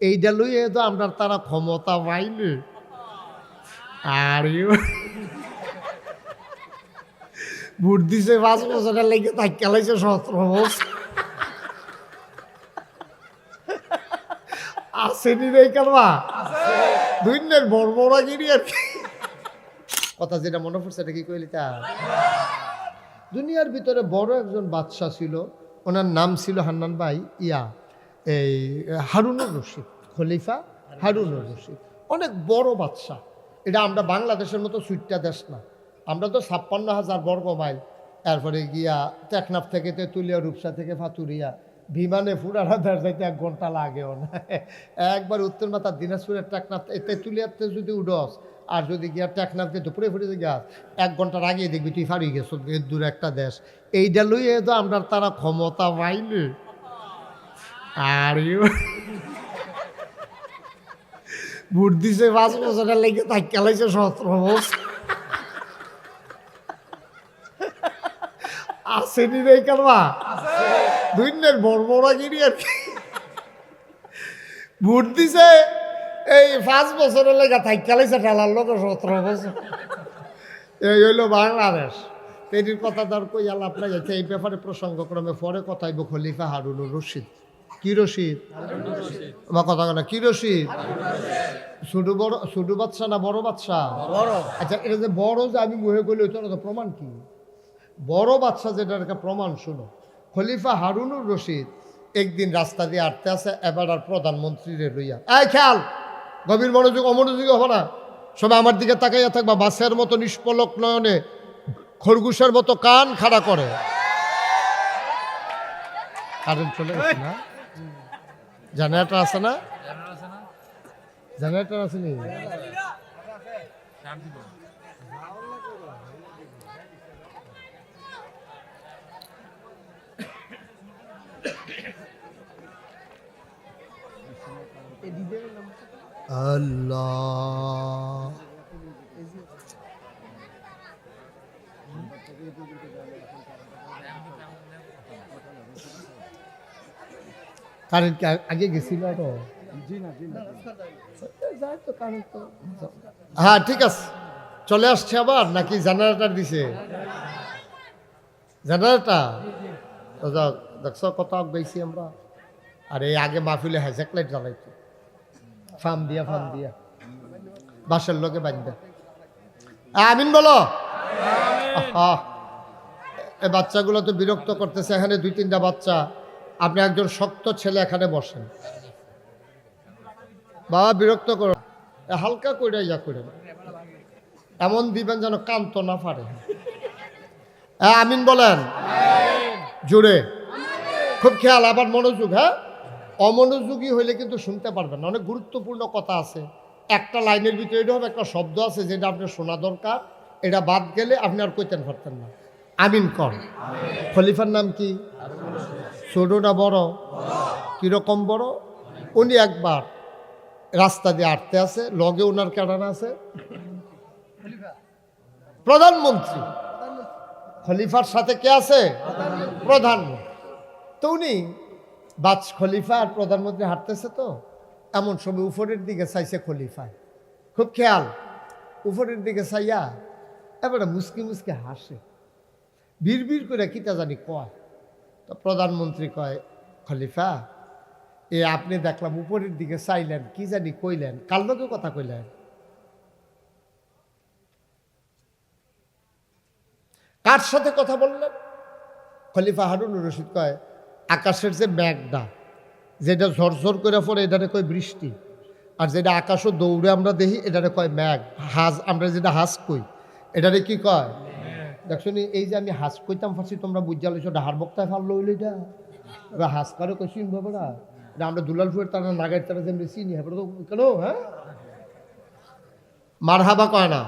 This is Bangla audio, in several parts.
এইটা লইয়ে তো আমরা তারা ক্ষমতা পাইনি আর ভোট দিছে পাঁচ বছরের লেগে তাই খেলাইছে সতেরো বছর। আসেনি রে কারবা দুইনের গিরি আর কি। কথা যেটা মনে পড়ছে এটা কি কইলি তা? দুনিয়ার ভিতরে বড় একজন বাদশাহ ছিল ওনার নাম ছিল হান্নান ভাই ইয়া। এই, হারুনুর রশিদ, খলিফা হারুনুর রশিদ। অনেক বড় বাদশাহ। এটা আমরা বাংলাদেশের মতো সুইটটা দেশ না। আমরা তো ছাপ্পান্ন হাজার বর্গ মাইল। তারপরে গিয়া টেকনাফ থেকে তেঁতুলিয়া, রূপসা থেকে ফাতুরিয়া। বিমানে ফুরানা দেশ যাইতে এক ঘণ্টা লাগেও না। একবার উত্তর মাথার দিনাজপুরের টেকনাফ তেঁতুলিয়াতে যদি উডস, আর যদি গিয়া টেকনাফ দিয়ে দুপুরে ফুটে গিয়াস এক ঘণ্টার আগে দেখবি তুই ফারিয়ে গেছ দূর একটা দেশ। এইটা লইয়ে তো আমরা তারা ক্ষমতা পাইনি আর ইউ- ভোট দিছে পাঁচ বছরের লেগে, তাই খেলাইছে সতেরো বছর। আসেনি রে কারবা দুইনের বড় গিরি আর ভোট দিছে, এই পাঁচ বছরের লেগে, তাই খেলাইছে ঠেলার লোক সতেরো বছর। এই হইল বাংলাদেশ। তেরির কথা দর কই আল্লাহ আপনার এই ব্যাপারে প্রসঙ্গক্রমে পরে কথাইব খলিফা হারুনুর রশিদ। কি রশিদ? আমার কথা না কি রশিদ? ছোট বড় ছোট বাচ্চা না বড় বাচ্চা? বড়। আচ্ছা এটা যে বড় যে আমি মুহে করলে ওইটার তো প্রমাণ কি? বড় বাচ্চা যেটার একটা প্রমাণ শুনো। খলিফা হারুনুর রশিদ একদিন রাস্তা দিয়ে আটতে আছে এবার আর প্রধানমন্ত্রীরে লইয়া। এই খেয়াল গভীর মনোযোগ অমনোযোগী হবে না। সবাই আমার দিকে তাকাইয়া থাকবা বাসের মতো নিষ্পলক নয়নে খরগোশের মতো কান খাড়া করে। কারেন্ট চলে গেছে না? জেনারেটর আছে না? জেনারেটর আছে নি? আল্লাহ। কারেন্ট আগে গেছিল হ্যাঁ ঠিক আছে। চলে আসছে আবার? নাকি জেনারেটার দিছে? জেনারেটার? দেখছ কত বেশি আমরা। আর, এই আগে মাহফিলে হ্যাজেক লাইট জ্বালাইতো। ফার্ম দিয়া ফার্ম দিয়া। বাসের লোকে বান্ধা আমিন বলো। এই বাচ্চাগুলো তো বিরক্ত করতেছে, এখানে দুই তিনটা বাচ্চা। আপনি একজন শক্ত ছেলে এখানে বসেন। বাবা, বিরক্ত করো। হালকা করে ইয়া করে এমন দিবেন যেন কান্ত না পারে। আমিন বলেন? জুড়ে খুব খেয়াল, আবার মনোযোগ হ্যাঁ? অমনোযোগী হইলে কিন্তু শুনতে পারবেন অনেক গুরুত্বপূর্ণ কথা আছে। একটা লাইনের ভিতরে এটা হবে একটা শব্দ আছে যেটা আপনার শোনা দরকার। এটা বাদ গেলে আপনি আর কইতেন পারতেন না। আমিন কর। খলিফার নাম কি? ছোটটা বড়, কীরকম বড়? উনি একবার রাস্তা দিয়ে আটতে আছে লগে ওনার কেডানা আছে। প্রধানমন্ত্রী। খলিফার সাথে কে আছে? প্রধানমন্ত্রী। তো উনি বাজ খলিফা আর প্রধানমন্ত্রী হাঁটতেছে তো, এমন সময় উপরের দিকে চাইছে খলিফায় খুব খেয়াল, উপরের দিকে চাইয়া এবারে মুসকি মুসকি হাসে। বীর করে কিতা জানি কয়। তো প্রধানমন্ত্রী কয়, খলিফা, এ আপনি দেখলাম উপরের দিকে চাইলেন, কি জানি কইলেন কাল লোকে কথা কইলেন? কার সাথে কথা বললেন? খলিফা হারুন রশিদ কয়, আকাশের যে মেঘটা, যেটা ঝরঝর করে পড়ে, এটারে কয় বৃষ্টি। আর যেটা আকাশও দৌড়ে আমরা দেখি, এটারে কয় মেঘ। হাজ, আমরা যেটা হাঁস কই, এটারে কি কয়? দেখছ এই যে আমি হাঁস কইতাম ফাঁসি তোমরা বুঝা লইছো ডাহার বক্তায় ফাল লইলে এটা এবার হাঁস কারও কইছি বাবারা? আমরা দুলাল ফুয়ের তারা, নাগের তারা যেমনি চিনি হ্যাঁ কেন হ্যাঁ? মার হাবা কয় না।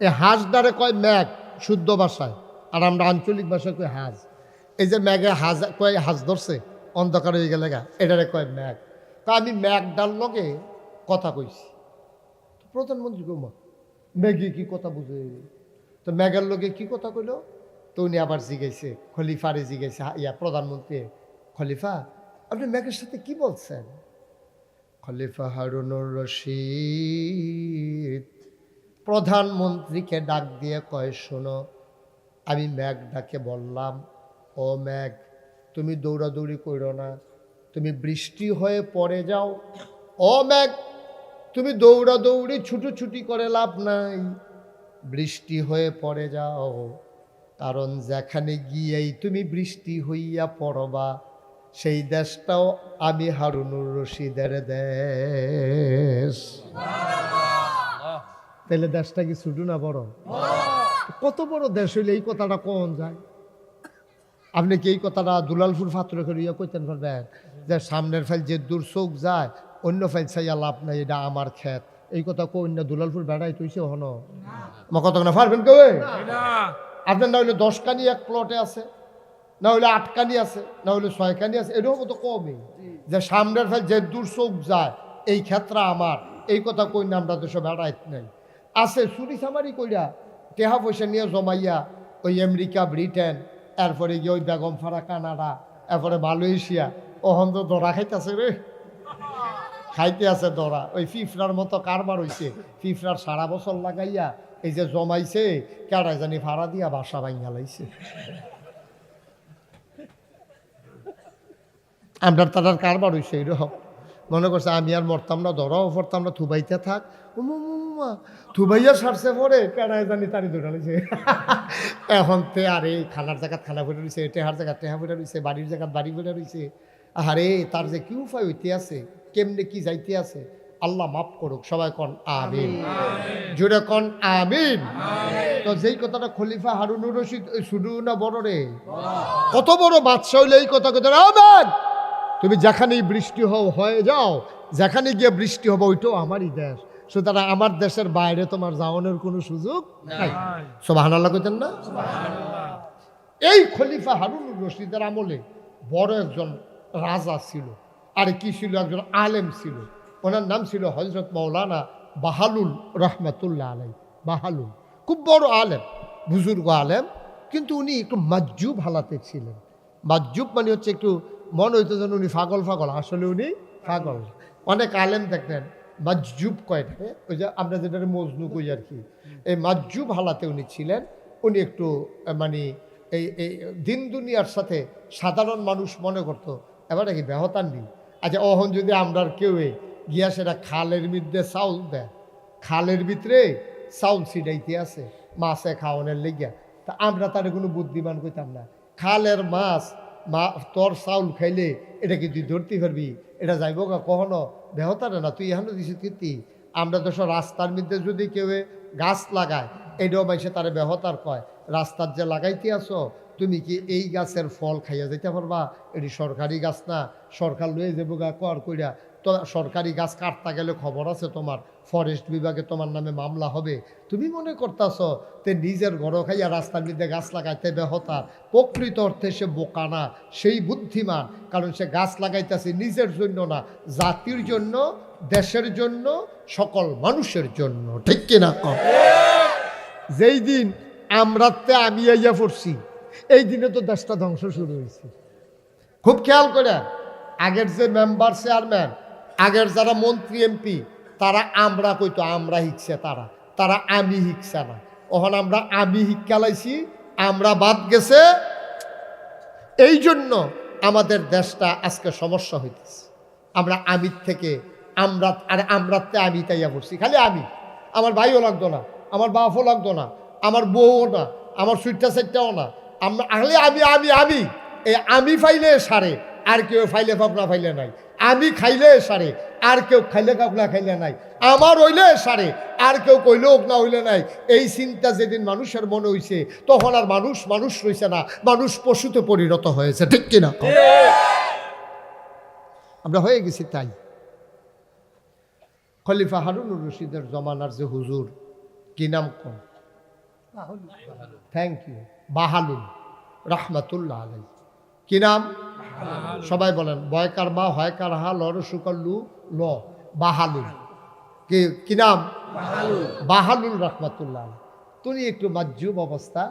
এ হাঁস দ্বারে কয় ম্যাগ, শুদ্ধ ভাষায়। আর আমরা আঞ্চলিক ভাষায় কই হাঁস এই যে ম্যাগে হাঁস কয় হাঁস ধরছে, অন্ধকার হয়ে গেলে গা, এটারে কয় ম্যাগ। তা আমি ম্যাগ ডাল লগে কথা কইছি। প্রধানমন্ত্রী কমা ম্যাগি কি কথা বুঝে? তো ম্যাগের লোকে কি কথা কইল? তো উনি আবার জিগাইছে, খলিফারে জিগাইছে, হা- ইয়া প্রধানমন্ত্রী খলিফা, আপনি ম্যাকের সাথে কি বলছেন? খলিফা হারুনুর রশিদ, প্রধানমন্ত্রীকে ডাক দিয়ে কয়, শোনো, আমি ম্যাগ ডাকে বললাম, ও ম্যাগ তুমি দৌড়াদৌড়ি করো না, তুমি বৃষ্টি হয়ে পড়ে যাও। ও ম্যাগ তুমি দৌড়াদৌড়ি ছুটোছুটি করে লাভ নাই। বৃষ্টি হয়ে পড়ে যাও। কারণ যেখানে গিয়েই তুমি বৃষ্টি হইয়া পড়বা, সেই দেশটাও আমি হারুনুর রশিদের দেশ। তাহলে দেশটা কি ছুটু না বড়? কত বড় দেশ হইলে এই কথাটা কোন যায়? আপনি কি এই কথাটা দুলালপুর ফাত্র করে ইয়ে কইতেন পারবেন যে সামনের ফাইল যে দূর চোখ যায়, অন্য ফাইল চাইয়া লাভ নাই, এটা আমার ক্ষেত। এই কথা কই না দুলালপুর বেড়াই তুইছে হন। আমার কথা না পারবেন কেউ আপনার না। হইলে দশ কানি এক প্লটে আছে না হইলে আট কানি আছে না হইলে ছয় কানি আছে এরকম তো কমই যে সামনের ফাইল যে দূর চোখ যায় এই ক্ষেত্রে আমার। এই কথা কই না আমরা দেশে বেড়াইত নাই। আছে চুরি চামারি কইরা টেহা পয়সা নিয়ে জমাইয়া ওই আমেরিকা ব্রিটেন এরপরে গিয়ে ওই বেগম ফারা কানাডা এরপরে মালয়েশিয়া ওহন তো দরা খাইতেছে রে। খাইতে আছে দরা। ওই ফিফরার মতো কারবার হইছে। ফিফরার সারা বছর লাগাইয়া এই যে জমাইছে কেডাই জানি ভাড়া দিয়া বাসা ভাঙা লাইছে। আমরা তার কারবার হইছে এরকম। মনে করছে আমি আর মরতাম না ধরাও পড়তাম না থুবাইতে থাক। উমা, থুবাইয়া সারছে পরে কেডাই জানি তারি দৌড়া লইছে। এখন তে আরে খানার জায়গাত খানা ফুটে রয়েছে টেহার জায়গাত টেহা ফুটে রয়েছে বাড়ির জায়গাত বাড়ি ফুটে রয়েছে আরে তার যে কি উপায় হইতে আছে? কেমনে কি যাইতে আছে? আল্লাহ মাফ করুক সবাই কন আমিন। জুড়ে কন আমিন। তো যেই কথাটা খলিফা হারুনুর রশিদ ওই শুধু না বড় রে। কত বড় বাদশাহ হইলে এই কথা কথা আমেন। তুমি যেখানেই বৃষ্টি হও হয়ে যাও। যেখানে গিয়ে বৃষ্টি হবে ওইটাও আমারই দেশ। সুতরাং আমার দেশের বাইরে তোমার যাওয়ানোর কোনো সুযোগ নাই। সব হানাল্লা কইতেন না? এই খলিফা হারুনুর রশিদের আমলে বড় একজন রাজা ছিল। আর কি ছিল? একজন আলেম ছিল। ওনার নাম ছিল হজরত মৌলানা বাহালুল রহমতুল্লাহ আলাই বাহালুল। খুব বড় আলেম, বুজুর্গ আলেম, কিন্তু উনি একটু মাজুব হালাতে ছিলেন। মাজুব মানে হচ্ছে একটু মনে হইতো যেন উনি ফাগল ফাগল আসলে উনি ফাগল অনেক আলেম দেখবেন মাজুব কয়টাকে ওই যে আমরা যেটা মজনু কই আর কি। এই মাজুব হালাতে উনি ছিলেন। উনি একটু মানে এই এই দিন দুনিয়ার সাথে সাধারণ মানুষ মনে করতো। এবারে কি বেহতান নেই? আচ্ছা অহন যদি আমরার কেউ গিয়া সেটা খালের মধ্যে চাউল দেয়, খালের ভিতরে চাউল ছিটাইতে আছে, মাছে খাওয়ানোর লেগিয়া, তা আমরা তার কোনো বুদ্ধিমান কইতাম না। খালের মাছ, মা, তোর চাউল খাইলে এটা কি তুই ধরতে পারবি? এটা যাইব গা কখনো? বেহতারে না, তুই এখনও দিছিস কীর্তি? আমরা তো সব রাস্তার মধ্যে যদি কেউ গাছ লাগায়, এটাও মাইসে তারে বেহতার কয়, রাস্তার যে লাগাইতে আসো তুমি কি এই গাছের ফল খাইয়া যেতে পারবা? এটি সরকারি গাছ না। সরকার লয়ে যাব গা কর কইরা। তো সরকারি গাছ কাটতে গেলে খবর আছে তোমার? ফরেস্ট বিভাগে তোমার নামে মামলা হবে। তুমি মনে করতেছ তে নিজের ঘর খাইয়া রাস্তার মধ্যে গাছ লাগাইতে বেহতার প্রকৃত অর্থে সে বোকা না সেই বুদ্ধিমান। কারণ সে গাছ লাগাইতেছে নিজের জন্য না জাতির জন্য দেশের জন্য সকল মানুষের জন্য। ঠিক কিনা যেই দিন আমরাতে আমি আইয়া পড়ছি। এই দিনে তো দেশটা ধ্বংস শুরু হয়েছে। খুব খেয়াল করে, আগের যে মেম্বার চেয়ারম্যান আগের যারা মন্ত্রী এমপি তারা আমরা কইতো, আমরা হিকছে তারা তারা আমি হিকছে না। ওখানে আমরা আমি হিকালাইছি আমরা বাদ গেছে। এই জন্য আমাদের দেশটা আজকে সমস্যা হইতেছে। আমরা আমির থেকে, আমরা, আর আমরাতে আমি তাইয়া পড়ছি, খালি আমি। আমার ভাইও লাগতো না, আমার বাপও লাগতো না, আমার বউও না, আমার সুইটটা সেটটাও না খালি আমি আমি আমি এই আমি ফাইলে সারে আর কেউ ফাইলে ফাপনা ফাইলে নাই। আমি খাইলে সারে আর কেউ খাইলে কাপলা খাইলে নাই। আমার হইলে সারে আর কেউ কইলেও না হইলে নাই। এই চিন্তা যেদিন মানুষের মনে হইছে তখন আর মানুষ মানুষ রইছে না। মানুষ পশুতে পরিণত হয়েছে ঠিক কিনা? আমরা হয়ে গেছি তাই। খলিফা হারুনুর রশিদের জমানার যে হুজুর কি নাম কম থ্যাংক ইউ বাহালুল রাহমাতুল্লাহ আলাই কি নাম? সবাই বলেন বয়কার মা হয়কার হা লর সুকর লু ল। বাহালুল। কি কি নাম? বাহালুল। রহমাতুল্লাহ আলাই তুমি একটু মাজ্জুব অবস্থা।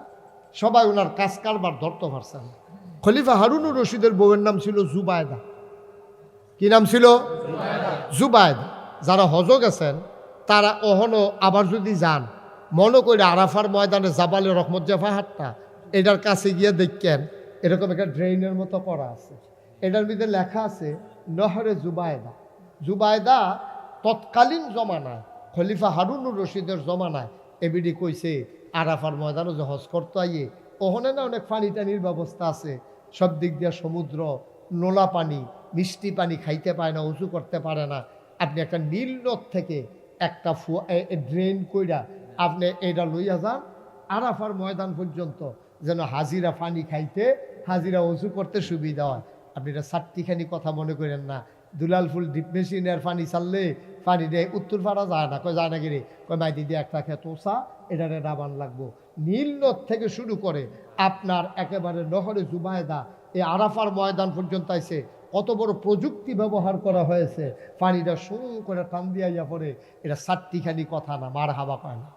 সবাই ওনার কাজ কারবার ধরতে পারছেন। খলিফা হারুনুর রশিদের বউয়ের নাম ছিল জুবায়দা। কি নাম ছিল? জুবায়দ। যারা হজ গেছেন তারা অহনো আবার যদি যান মনে করে আরাফার ময়দানে জাবালে রহমত জাফা হাটটা এটার কাছে গিয়ে দেখেন, এরকম একটা ড্রেইনের মতো করা আছে। এটার মধ্যে লেখা আছে, নহরে জুবায়দা। জুবায়দা তৎকালীন জমানায়, খলিফা হারুনুর রশিদের জমানায় এবিডি কইছে, আরাফার ময়দানে যে হজ করতে আইয়ে, ওখানে না অনেক পানি টানির ব্যবস্থা আছে। সব দিক দিয়ে সমুদ্র, নোলা পানি, মিষ্টি পানি খাইতে পায় না উঁচু করতে পারে না। আপনি একটা নীল নদ থেকে একটা ড্রেন কইরা আপনি এটা লইয়া যান, আরাফার ময়দান পর্যন্ত যেন হাজিরা পানি খাইতে, হাজিরা উঁচু করতে সুবিধা হয়। আপনি এটা চারটিখানি কথা মনে করেন না। দুলাল ফুল ডিপ মেশিনের পানি চাললে পানি দিয়ে, উত্তর পাড়া যায় না। কয়, যায় না গিরে। কয়, মাইদি দিয়ে একটা খেত ওসা এটারে ডাবান লাগবো। নীল নদ থেকে শুরু করে আপনার একেবারে নহরে জুবায়দা, এই আরাফার ময়দান পর্যন্ত আইছে। কত বড় প্রযুক্তি ব্যবহার করা হয়েছে। পানিটা সু করে টান দিয়া ইয়া পরে এটা চারটিখানি কথা না মার হাবা পায় না।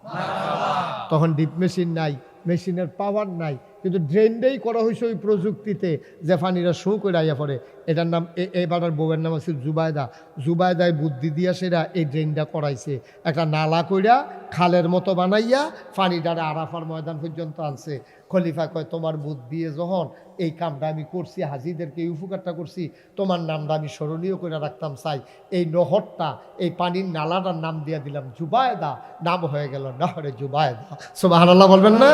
তখন ডিপ মেশিন নাই মেশিনের পাওয়ার নাই, কিন্তু ড্রেনটাই করা হয়েছে ওই প্রযুক্তিতে যে পানিটা শো করে আইয়া পড়ে। এটার নাম এ- এবার বউয়ের নাম আছে জুবায়দা। জুবায়দায় বুদ্ধি দিয়া সেরা এই ড্রেনটা করাইছে। একটা নালা কইরা খালের মতো বানাইয়া পানিটারে আরাফার ময়দান পর্যন্ত আনছে। খলিফা কয়, তোমার বুধ দিয়ে যখন এই কামটা আমি করছি, হাজিদেরকে এই উপকারটা করছি, তোমার নামটা আমি স্মরণীয় করে রাখতাম, চাই। এই নহরটা, এই পানির নালাটার নাম দিয়ে দিলাম, জুবায়দা নাম হয়ে গেল নহরে জুবায়দা। সুবাহ বলবেন না?